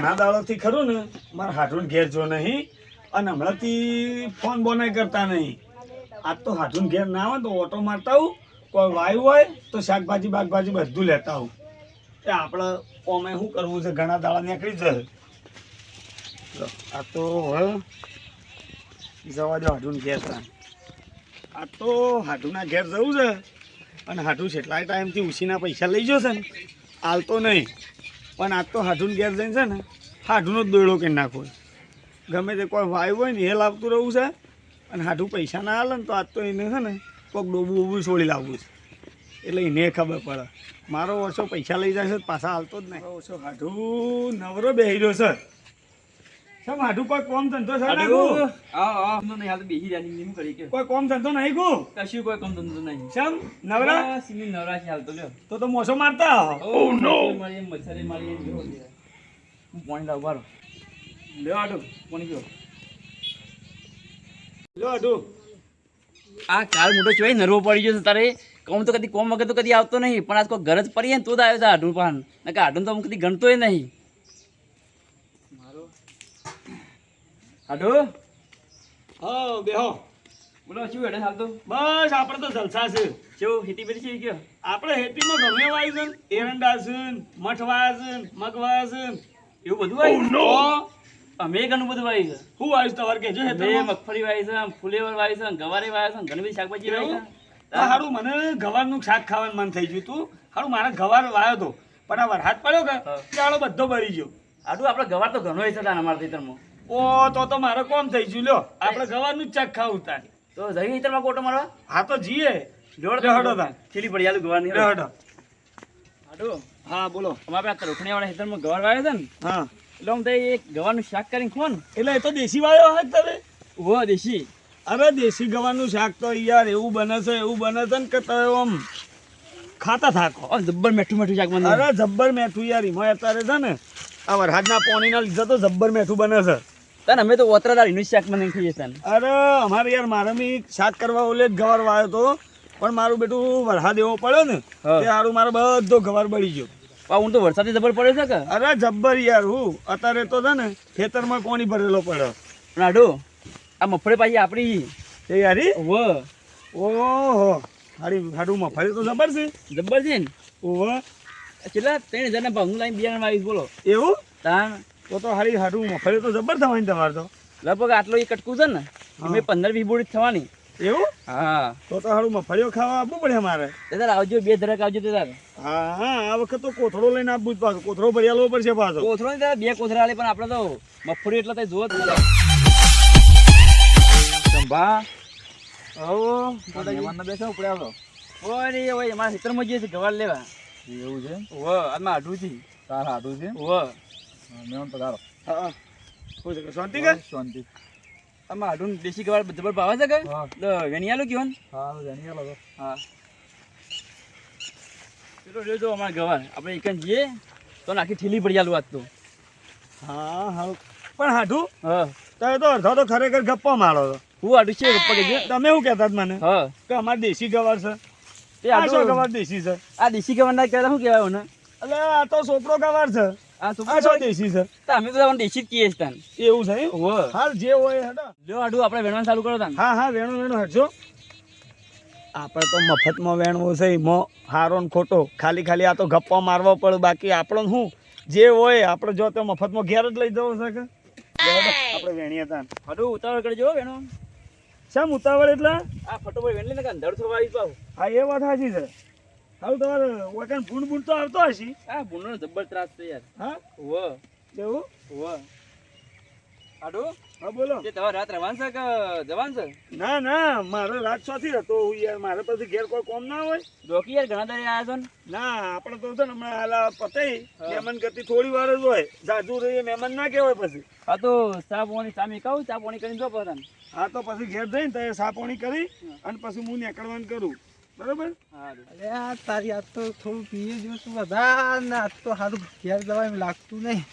ઘણા દાડોથી ખરું ને, મારા હાથુન ઘેર જો નહીં અને હમણાંથી ફોન બોનાય કરતા નહીં. આજ તો હાથુન ઘેર ના આવે તો ઓટો મારતા આવું, કોઈ વાયુ હોય તો શાકભાજી બાગભાજી બધું લેતા આવું. એ આપણે ઓમે શું કરવું છે? ઘણા દાડા નીકળી જશે આ તો હવે જવા દો હાડુન ઘેર આ તો હાટુના ઘેર જવું છે અને હાડુ છેટલા ટાઈમથી ઉછીના પૈસા લઈ જશે ને, હાલતો નહીં. પણ આજ તો હાઠું ઘેર જઈને છે ને હાઠુંનો જ દોયડો કરી નાખો. ગમે તે કોઈ વાયુ હોય ને, એ લાવતું રહું છે અને હાઠું પૈસા ના હાલે ને, તો આજ તો એને છે ને કોઈક ડોબું બોબું છોડી લાવવું છે. એટલે એને ખબર પડે. મારો ઓછો પૈસા લઈ જાય છે, પાછા હાલતો જ નહીં. ઓછો હાઠું નવરો બેહી રહ્યો છે. શેમ હાડું કોઈ કોમ ધંધો છે ના ગો? કોઈ કોમ ધંધો નહીં ગો કશું કોઈ કોમ ધંધો નહીં. શેમ નવરા? એમની નવરા છે હાલ તો લ્યો. તો તો મોસો મારતા? ઓ નો મારી મચ્છરે મારી હું પાણી લાવ બારો લ્યો આડો. પાણી પીવો લો હાડું આ કાર મોટો ચોય નરવો પડી ગયો છે તારે. કોમ તો કદી કોમ વગર તો કદી આવતો નહીં પણ આજ કોઈ ગરજ પડી ને તો જ આવ્યો છે આઢું પાન. નકર આઢું તો હું કદી ગણતોય નહીં. આઢું હા બેહો. બોલો શું હેડે હાલ તો? બસ આપણે તો જલસા છે. કેવું ખેતી છે કયો આપણે હેતીમાં ગમે વાય છે એરંડા છે ને, છે ને, છે એવું બધું વાય અમે ઘણું બધું વાય છે. શું વાયું તમારે કહેજો મેં મગફળી વાય છે ફુલેવર વાય છે ગવારે વાય છે ઘણી બધી શાકભાજી વાય? છે. હારું મને ગવારનું શાક ખાવાનું મન થઈ ગયું તું હારું મારે ગવાર વાયો હતો પણ આ વરસાદ પડ્યો કે. ચાલો બધો ભરી ગયો. આટલું આપણે ગવાર તો ઘણો છે અમારા ખેતરમાં. ઓ તો તો મારે કોમ થઈ ગયું લ્યો. આપણે ગવારનું જ શાક ખાવું તાર તો જઈ ખેતરમાં કોટો મારવા? હા તો જઈએ. જોડ હડો તાર ખીલી પડી આલુ ગવાની હડો. આટલું હા બોલો. અમારે આ રોકણી વાળા ખેતરમાં ગવાર વાયો છે ને હા. એટલે હું તઈ એક ગવાનું શાક કરીને ખો એટલે એ તો દેશી વાળો હોય તમે? ઓ દેશી. અરે દેશી ગવાનું શાક તો યાર એવું બને છે એવું બને છે ને કે તમે આમ ખાતા થાકો. જબ્બર મેઠું મેઠું શાક બને. અરે જબ્બર મેઠું યાર એમાં અત્યારે છે ને આ વરસાદના પાણીના લીધે તો જબ્બર મેઠું બને છે. તને અમે તો ઓતરાદાર દાળ શાક મને ખાઈએ તને. અરે અમારે યાર મારે મી શાક કરવા ઓલે ગવાર વાયો તો. પણ મારું બેટું વરસાદ એવો પડ્યો ને તે સારું મારો બધો ગવાર બળી ગયો. પા હું તો વરસાદે જબર પડ્યો છે કે? અરે જબ્બર યાર હું. અત્યારે તો છે ને ખેતરમાં પાણી ભરેલો પડ્યો નાડો આ મફળે પાછી આપણી. એ યારી? ઓહો ઓહો હારી હાડું મફળી તો જબર છે. જબ્બર છે ને? ઓહો કેટલા? ત્રણ હજારના ભાવનું લાઈન બિયારણ વાવીશ બોલો. એવું? તાણ. તો તો હારી હારું મફળી તો જબર થવાની તમારે તો. લગભગ આટલો એ કટકું છે ને મેં પંદર વીસ બોડી થવાની. એવું? હા. તો તો હારું મફળીઓ ખાવા આપવું પડે અમારે દાદા આવજો બે ધરક આવજો દાદા હા હા આ વખત તો કોથળો લઈને આપવું જ પાછો કોથળો ભરી આલવો પડશે પાછો. કોથળો નહીં બે કોથળા આલે પણ આપણે તો મગફળી એટલે તો જોવો જ સંભા. મહેમાનને બેસો ઉપડે આવો. ઓય રે ઓય અમારા ખેતરમાં જઈએ છે ગવાર લેવા. એવું છે? ઓ આમાં આઢું છે. તાર હાડું છે? ઓ મેં પધારો હા શું છે શાંતિ કે? શાંતિ. આમાં આઢું દેશી ગવાર જબર ભાવે છે કે? હા. તો વેણી આલું કેવું હા જાણી તો. હા. ચલો લેજો અમારા ગવાર આપણે એક જઈએ તો નાખી ઠીલી પડી આલું આજ તો. હા હા પણ હાઠું હા. તમે તો અડધો તો ખરેખર ગપ્પા મારો હતો હું આઢું છે ગપ્પા તમે શું કહેતા હતા મને? હા. કે અમારે દેશી ગવાર છે. તે આ શું ગવાર દેશી છે? આ દેશી ગવાર ના કહેતા શું કહેવાય ને એટલે આ તો સોપડો ગવાર છે. આ તો દેશી છે. તો અમે તો તમને દેશી જ કહીએ છીએ એવું છે? હાલ જે હોય હેડો. લ્યો આપણે વેણવાનું ચાલુ કરો તાન. હા હા વેણું વેણો હટજો આપણે તો મફતમાં વેણવું છે એમાં હારો ને ખોટો. ખાલી ખાલી આ તો ગપ્પા મારવો પડે બાકી આપણો શું જે હોય આપણે જો તો મફતમાં ઘેર જ લઈ જવો છે કે? લે હેડો, આપણે વેણીએ તાન. આઢું ઉતાવળ કરજો વેણો. શેમ ઉતાવળ એટલે? આ ફટોફટ વેણ લે ને અંધારું થવા આવી પાવ હા એ વાત સાચી છે. હાલ તમારે વગર ભૂંડ ભૂંડ તો આવતો હશે. હા ભૂંડનો જબ્બર ત્રાસ છે યાર. હા? વ કેવું વ આડો હા બોલો. કે તમારે રાત રવાન છે કે જવાનું છે? ના ના મારે રાત સોથી હતો. હું યાર મારે પછી ઘેર કોઈ કોમ ના હોય. ડોકી યાર ઘણા દાડે આવ્યા છો ને? ના આપણે તો છે ને હમણાં હાલા પતાઈ. મહેમાન ગતિ થોડી વાર જ હોય. જાજુ રહીએ મહેમાન ના કહેવાય પછી. હા તો ચા પાણી સામે કહું ચા પાણી કરીને જો પોતાને હા તો પછી ઘેર જઈને તો સાપોણી કરી અને પછી હું નીકળવાનું કરું. બરોબર? અરે આ તારી આ તો થોડું પીએ જો બધા ને આજ તો સારું ઘેર જવા એમ લાગતું નહીં.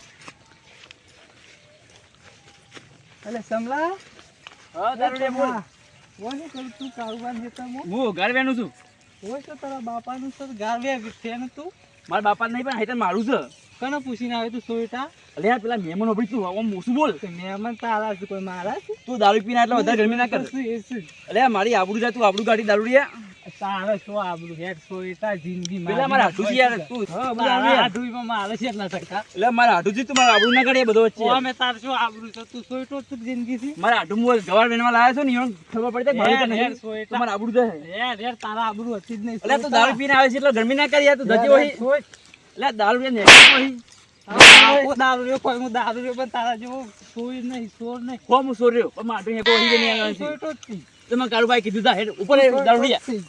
એટલે સમલા? હા દારૂ બોલ. કોને કરું તું કારોબાર હેતામાં હું ઘર છું. હોય તો તારા બાપાનું સર ગારવે છે ને તું. મારા બાપા નહીં પણ મારું છે. કને પૂછીને આવે તું સોયટા? અલે યાર પેલા મહેમાન ઊભી તું આમ મોસું બોલ. મહેમાન તારા છે કોઈ મારા છે તું દારૂ પીના એટલે વધારે ગરમી ના કર? અલે મારી આબડું જાય તું આબડું ગાડી દારૂ રે તારે શું આબરૂ હેડ સોયટા જિંદગી પેલા મારા હાથુજી યાર તું હા, આબરૂ યાર. હાથુજીમાં મારે છે એટલા ટકા એટલે મારા હાથુજી તું મારા આબરૂ ના કરે બધો વચ્ચે. અમે તાર શું આબરૂ છે તું સોયટો તું જિંદગી થી મારા હાથું હું ગવાર બેનવા લાયા છો ને એનો ખબર પડી જાય હેડ, મારું હેડ, તો નહીં તું મારા આબરૂ જાય યાર યાર તારા આબરૂ હતી જ નહીં એટલે તું દારૂ પીને આવે છે એટલે ગરમી ના કરી યાર તું જતી હોય. એટલે દારૂ ને નીકળી હોય દારૂ રહ્યો કોઈ હું દારૂ રહ્યો પણ તારા જેવો સોય નહીં સોર નહીં. કોમ સોર્યો પણ માટું વહી નહીં આવવાનું છે. સોયટો જ થી. તો મેં કાળુભાઈ કીધું તા હેડ ઉપર દારૂ થી.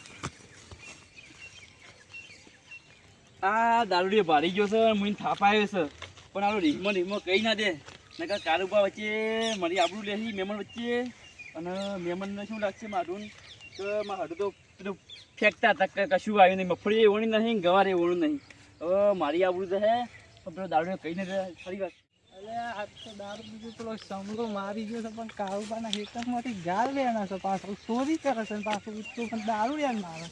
આ દારૂડિયો ભારી ગયો છે મને થાપ આવ્યો છે. પણ આનો રીગમાં રીગમાં કહી ના દે. નકર કારુબા વચ્ચે મારી આબરું લે મહેમાન વચ્ચે. અને મહેમાનને શું લાગશે મારું? કે મારા હાડું તો પેલું ફેંકતા હતા કશું આવ્યું નહીં. મફળી ઓણી નહીં, ગવારે ઓણું નહીં. હવે મારી આબરું તો હે પણ પેલો દારૂડિયો કહી ના દે ફરી વાર અરે, આ તો દારૂ બીજું પેલો સમરો મારી ગયો છે, પણ કારુબાના હેતરમાંથી ગાળ લેના છે પાછું. ચોરી કરે છે પાછું પણ દારૂ લેન મારે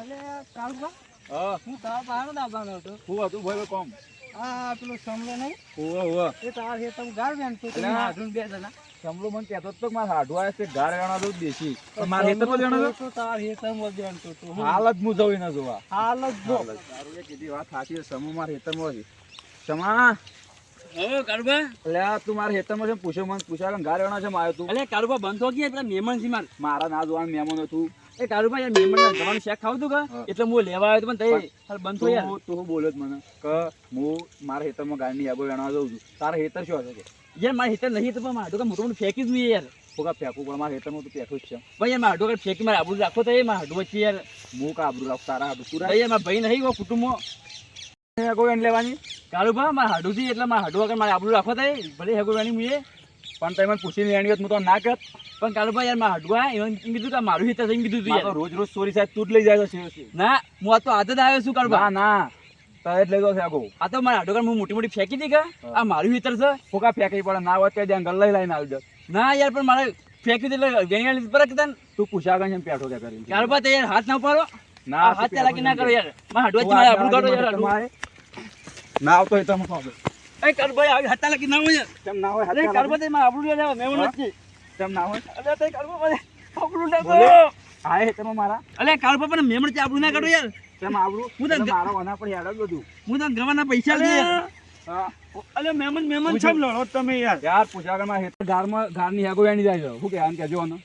અલે કાળુબા હા. હું તારા પાનો દાબાનો હતો. હું હતું ભાઈ કોમ. આ પેલો સમરો નહીં? એ તાર હેતર ગાળ લેન તો અલા. હાડું બે જણા. સમલો મને કહેતો હતો કે મારે હાડું આવે છે ગાર વેણા દેશી? મારે વેણા તો તાર હેતરમાં બેનતો તો હું? હાલ જ હું જવું ના જોવા. હાલ જ જો. દારૂએ કીધી વાત સાચી છે સમૂહ મારા છે. સમા. હવે કારુબા એટલે તું મારા હેતરમાં છે પૂછ્યો મને પૂછ્યા કે ગાર વેણા છે મારે તું. એટલે કારુબા બંધ હો ગયા પેલા મહેમાન છે મારે. મારા ના જોવાનું મહેમાન હતું. એ કારુભાઈ યાર મહેમાન જવાનું શેક ખાવું તું કે? એટલે હું લેવા આવ્યો તો પણ તઈ બંધ થઈ યાર. તું બોલ્યો જ મને કે હું મારા હેતરમાં ગાયની આગળ વેણવા જઉં છું. તારા હેતર શું હશે યાર મારા હેતર નહીં તો પણ મારું મોટું મોટું ફેંકી જ નહીં યાર. ફોકા ફેંકું પણ મારા હેતરમાં તો ફેંકું જ છે. ભાઈ યાર મારા હાડું ફેંકી મારે આબરૂ રાખો તો એ મારા હાડું વચ્ચે યાર. હું કા આબરૂ રાખું તારા હાડું તું ભાઈ મારા ભાઈ નહીં કુટુંબમાં. કોઈ એને લેવાની? કાળુભા મારા હાડું થી એટલે મારા હાડું વગર મારે આબરૂ રાખો થાય ભલે હેગો વેણી મુએ પણ તમે પૂછીને લેણી હોત હું તો ના કરત પણ કાળુભા યાર મારા હડવા એમ કીધું કે મારું હિત થઈને કીધું તું રોજ રોજ ચોરી સાહેબ તું જ લઈ જાય છે ના હું આ તો આદત આવ્યો છું કાળુભા ના ના. તય જ લઈ આગો. આ તો મારા હાડું હું મોટી મોટી ફેંકી દી કે? આ મારું હિતર છે ફોકા ફેંકી પડે ના હોત ત્યાં ગલ્લા લઈને આવી જાય ના યાર પણ મારે ફેંકી દે એટલે વેણી પર કે તું પૂછા કરીને પેઠો કે કરી કાળુભા તે યાર હાથ ના પાડો ના હાથ ચાલાકી ના કરો યાર. મારા હડવા આબરૂ કાઢો યાર ના આવતો હોય તો હું. એ કાળુભાઈ આવી હાથ ચાલાકી ના હોય. યાર ના હોય અરે કાળુભા તે આબરૂ લેવા મેમણ હા? વચ્ચે ના હોય. અરે તે કાળુભા આબરૂ ના કરો હા એ તમે મારા. અલે કાળુભા પણ મેમણ તે આબરૂ ના કાઢો યાર. કેમ આવડું હું તો મારા વના પર યાદ બધું. હું તો ગવાના પૈસા લઈ યાર હા. અલે મહેમાન મહેમાન છમ લડો તમે યાર. યાર પૂછ્યા કે મારા હેતર ગારમાં ગારની આગો જાય છે. શું કે આને આને.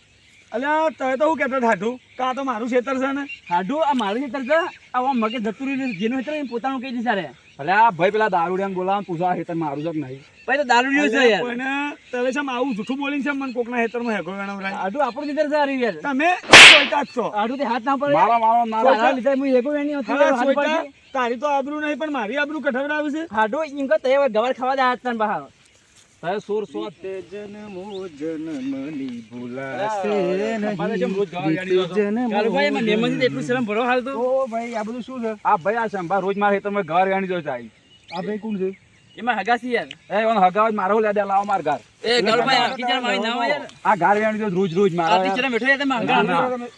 અલ્યા તમે તો હું કહેતો ઠાઠું કા તો મારું ખેતર છે ને. હાડું? આ મારું ખેતર છે? આ મગે જતું રહ્યું જેનું ખેતર પોતાનું કહી દીધા રે અલે આ ભાઈ પેલા દારૂડિયા બોલાવો પૂછા હેતર મારું જગ નહીં? ભાઈ તો દારૂ છે યાર. કોઈને તમે છે આવું જૂઠું બોલીને છે મને કોકના ખેતરમાં હેકો ગણવરાય આડું આપણું જીતર છે હારી યાર. તમે જ છો. આડું તે હાથ ના પડે. મારો મારો મારો. તારા લીધા હું એકો એની હતી. તારી તો આબરૂ નહીં પણ મારી આબરૂ કઠવડાવી છે. હાડું એમ કહે તે ગવાર ખાવા દે હાથ તન બહાર. તારે સોર સો જન્મો જન્મની અમારે જેમ રોજ ગાવા ગાડી જાઓ છો. કાળુભાઈ એમાં એટલું શરમ ભરો હાલ તો. ઓ ભાઈ આ બધું શું છે? આ ભાઈ આ સંભા રોજ મારા તમે ઘર ગાણી જોઈ જાય આ ભાઈ કોણ છે? એમાં હગાસી યાર. એ ઓન હગાવ મારો લે દે લાવો માર ઘર એ કાળુભાઈ આ કિચન મારી ના યાર. આ ઘર ગાણી જોઈ રોજ રોજ આ મારા કિચન બેઠો યાર તમે ના, હંગાર ના.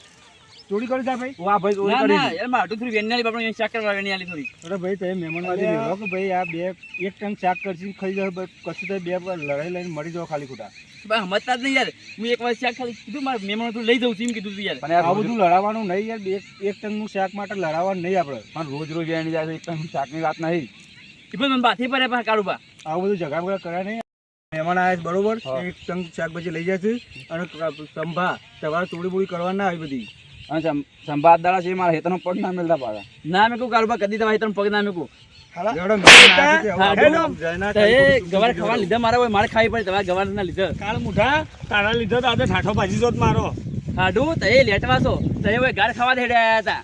ચોરી કરી જા ભાઈ. વાહ ભાઈ ચોરી કરી ના છે. યાર મારું થોડી વેણની બાપણ અહીં શાક કરવા વેણની થોડી. અરે ભાઈ તમે મહેમાન વાળી લેવો કે ભાઈ આ બે એક ટન ચાક કરશી ખાઈ જાવ કશું તો બે વાર લડાઈ લઈને મરી જાવ ખાલી ખોટા. ભાઈ સમજતા જ નહીં યાર. હું એક વાર શાક ખાલી કીધું મારા મહેમાન તું લઈ જઉં છું એમ કીધું તું યાર. પણ આ બધું લડાવવાનું નહીં યાર બે એક ટનનું શાક માટે લડાવવાનું નહીં આપણે. પણ રોજ રોજ એની જાય છે એકદમ શાકની વાત નહીં. એ પણ મને બાથી પડે પા કાળુબા. આવું બધું જગા બગા કર્યા નહીં. મહેમાન આવ્યા છે બરોબર? એક ટંગ શાકભાજી લઈ જશે અને સંભા તમારે તોડી બોડી કરવા ના આવી બધી. અને સંભાત દાડા છે મારા હેતરનો પગ ના મેલતા પાડા ના મેં કાલબા કદી તમારે તમે પગ ના મેં કહું લેવડો મહેમાન આવ્યા છે, હવે હા, આપણે હેલો. જય ના તો થાય, એ ખોટું ગવાર ખાવા લીધા મારા હોય મારે ખાવી પડે તમારા ગવાર ના લીધે. કાળ મુઠા તારા લીધો તો ઠાઠો ભાજી જોત મારો. હાડું તો એ લેટવા છો. તો એ હોય ગાર ખાવા દે હતા.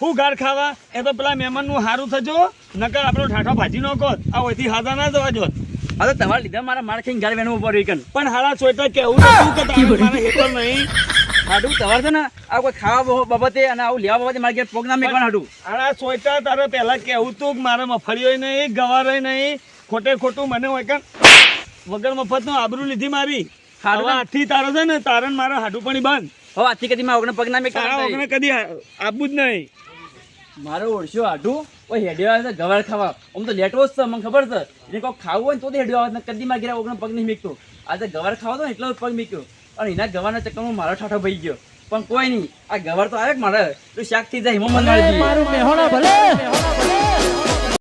હું ગાર ખાવા? એ તો પેલા મહેમાનનું સારું થજો. નકર આપણો ઠાઠો ભાજી નો કોત. આ હોયથી હાજા ના જવા જોત. હા તો તમારા લીધે મારા મારે ખાઈને ગાર વેનું પણ હાલા સોયટા કેવું નતું કે તારે? હેતર નહીં. હાડું તમારે છે ને આ કોઈ ખાવા બાબતે અને આવું લેવા બાબતે મારે ઘેર પ્રોગ્રામ મેકવાનું હાડું અરે સોચતા તારે પહેલા કેવું તું કે મારે મફળીઓ નહીં ગવારોય નહીં ખોટે ખોટું મને હોય કે વગર મફતનું આબરૂ લીધી મારી. હારું હવે આથી તારો છે ને તારણ મારો હાડું પણ બંધ. હવે આથી કદી મારા ઓગણ પગના મેં તારા ઓગણ કદી આપવું જ નહીં. મારો ઓળશો હાડું ઓય હેડ્યો આવે ગવાર ખાવા. આમ તો લેટવો જ છે મને ખબર છે. એને કોઈ ખાવું હોય ને તો જ હેડ્યો આવે કદી મારા ઘેર ઓગણ પગ નહીં મીકતો. આજે ગવાર ખાવા તો એટલો જ પગ મીક્યો. અને એના ગવાના ચક્કરમાં મારો ઠાઠો ભઈ ગયો. પણ કોઈ નહીં, આ ગવાર તો આવે મારે? તો શાક થઈ જાય હિમો મને મારું મેહોણા ભલે.